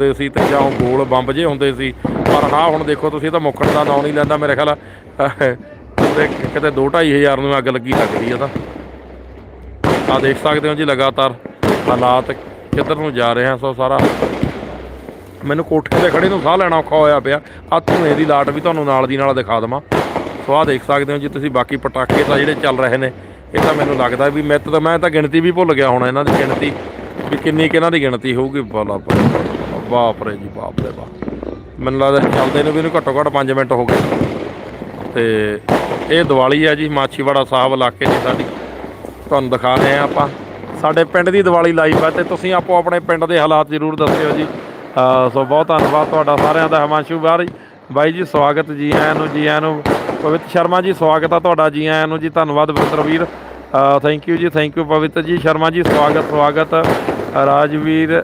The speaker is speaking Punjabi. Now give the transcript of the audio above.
ਹੁੰਦੇ ਸੀ ਤੇ ਜਾਂ ਉਹ ਗੋਲ ਬੰਬ ਜੇ ਹੁੰਦੇ ਸੀ। ਪਰ ਹਾਂ ਹੁਣ ਦੇਖੋ ਤੁਸੀਂ ਤਾਂ ਮੁੱਕਣ ਦਾ ਨਾਂ ਨਹੀਂ ਲੈਂਦਾ ਮੇਰੇ ਖਿਆਲ। ਅਹ, ਕਿਤੇ ਕਿਤੇ 2-2500 ਨੂੰ ਅੱਗ ਲੱਗੀ ਲੱਗਦੀ ਆ ਤਾਂ। ਆ ਦੇਖ ਸਕਦੇ ਹੋ ਜੀ ਲਗਾਤਾਰ ਹਾਲਾਤ ਕਿੱਧਰ ਨੂੰ ਜਾ ਰਹੇ ਆ ਸੋ ਸਾਰਾ। ਮੈਨੂੰ ਕੋਠੇ ਤੇ ਖੜੇ ਨੂੰ ਸਾਹ ਲੈਣਾ ਔਖਾ ਹੋਇਆ ਪਿਆ। ਆ ਧੂਏ ਦੀ ਲਾਟ ਵੀ ਤੁਹਾਨੂੰ ਨਾਲ ਦੀ ਨਾਲ ਦਿਖਾ ਦਵਾਂ। ਸੋ ਆ ਦੇਖ ਸਕਦੇ ਹੋ ਜੀ ਤੁਸੀਂ ਬਾਕੀ ਪਟਾਕੇ ਤਾਂ ਜਿਹੜੇ ਚੱਲ ਰਹੇ ਨੇ ਇਹ ਤਾਂ ਮੈਨੂੰ ਲੱਗਦਾ ਵੀ ਮੈਂ ਤਾਂ ਮੈਂ ਤਾਂ ਗਿਣਤੀ ਵੀ ਭੁੱਲ ਗਿਆ ਹੁਣ ਇਹਨਾਂ ਦੀ ਗਿਣਤੀ ਵੀ ਕਿੰਨੀ ਕਿ ਇਹਨਾਂ ਦੀ ਗਿਣਤੀ ਹੋਊਗੀ। ਬਾਲਾ। ਬਾਪ ਰੇ ਜੀ, ਬਾਪ ਰੇ ਬਾਪ। ਮੈਨੂੰ ਲੱਗਦਾ ਚੱਲਦੇ ਨੂੰ ਵੀ ਇਹਨੂੰ ਘੱਟੋ ਘੱਟ 5 ਮਿੰਟ ਹੋ ਗਏ। ਤੇ ਇਹ ਦੀਵਾਲੀ ਆ ਜੀ, ਮਾਛੀਵਾੜਾ ਸਾਹਿਬ ਇਲਾਕੇ ਦੀ ਸਾਡੀ। ਤੁਹਾਨੂੰ ਦਿਖਾ ਰਹੇ ਆ ਆਪਾਂ। ਸਾਡੇ ਪਿੰਡ ਦੀ ਦੀਵਾਲੀ ਲਾਈਵ ਆ ਤੇ ਤੁਸੀਂ ਆਪੋ ਆਪਣੇ ਪਿੰਡ ਦੇ ਹਾਲਾਤ ਜ਼ਰੂਰ ਦੱਸਿਓ ਜੀ। ਸੋ ਬਹੁਤ ਧੰਨਵਾਦ ਤੁਹਾਡਾ ਸਾਰਿਆਂ ਦਾ, ਹਿਮਾਂਸ਼ੂ ਬਾਰੀ ਬਾਈ ਜੀ, ਸਵਾਗਤ ਜੀ ਆਇਆਂ ਨੂੰ, ਜੀ ਆਇਆਂ ਨੂੰ। ਪਵਿੱਤ ਸ਼ਰਮਾ ਜੀ, ਸਵਾਗਤ ਆ ਤੁਹਾਡਾ, ਜੀ ਆਇਆਂ ਨੂੰ ਜੀ। ਧੰਨਵਾਦ ਵਿੰਦਰ ਵੀਰ। ਥੈਂਕ ਯੂ ਜੀ ਥੈਂਕ ਯੂ ਪਵਿੱਤਰ ਜੀ। ਸ਼ਰਮਾ ਜੀ, ਸਵਾਗਤ ਸਵਾਗਤ। ਰਾਜਵੀਰ